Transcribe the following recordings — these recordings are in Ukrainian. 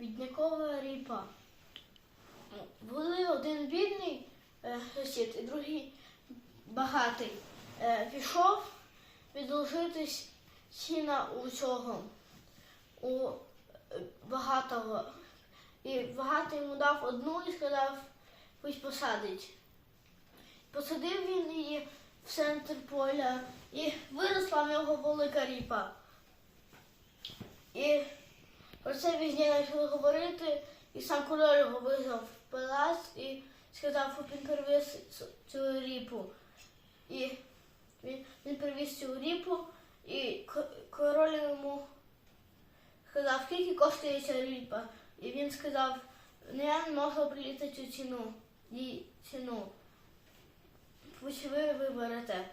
біднякова ріпа. Були один бідний е, сусід і другий багатий. Е, пішов відложити с- сіна у цього, у е, багатого. І багатий йому дав одну і сказав, пусть посадить. Посадив він її в центр поля і виросла в нього велика ріпа. І про це пізніше почали говорити, і сам король його визвав в палац і сказав, щоб він привіз цю ріпу. І він, він привіз цю ріпу, і король йому сказав, скільки коштує ця ріпа. І він сказав, ну я не можу приліти цю ціну, її ціну. Пусть ви виберете.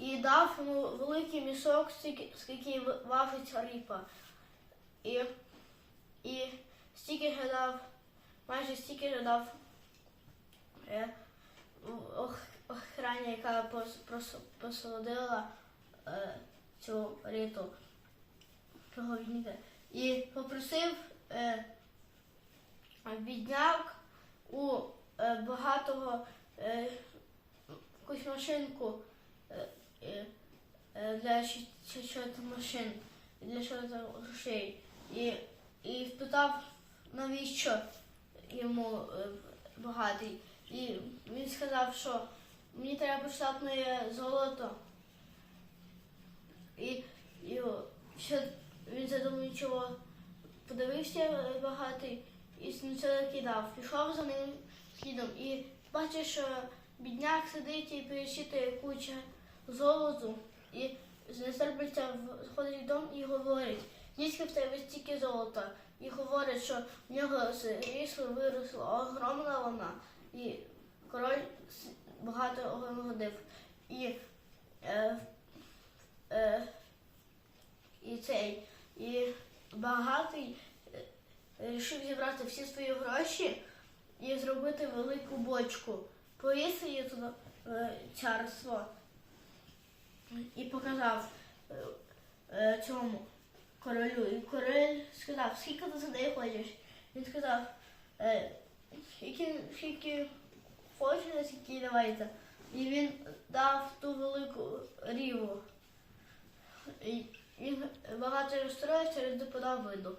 І дав йому великий мішок, скільки важить ріпа. І, і стільки ж дав, майже стільки ж дав е, охрані, яка пос, посадила е, цю ріту. Чого він І попросив е, бідняк у е, багатого е, якусь машинку е, е, е, для чого-то машин, для чого-то грошей. І, і спитав, навіщо йому е, багатий. І він сказав, що мені треба штатне золото. І, і що він задумав нічого. Подивився багатий і нічого кидав. Пішов за ним слідом і бачиш, що бідняк сидить і перечитує куча золоту. І з нестерпиться входить в дом і говорить, в тебе стільки золота. І говорить, що в нього рісло виросло огромна вона. І король с- багатоогодив. І, е, е, і цей, і багатий е, вирішив зібрати всі свої гроші і зробити велику бочку. Повісив її туди в царство і показав е, е, цьому королю. І король сказав, скільки ти за неї хочеш? Він сказав, е, скільки, скільки хочете, скільки давайте. І він дав ту велику ріву. І він багато розстроївся, через подав виду.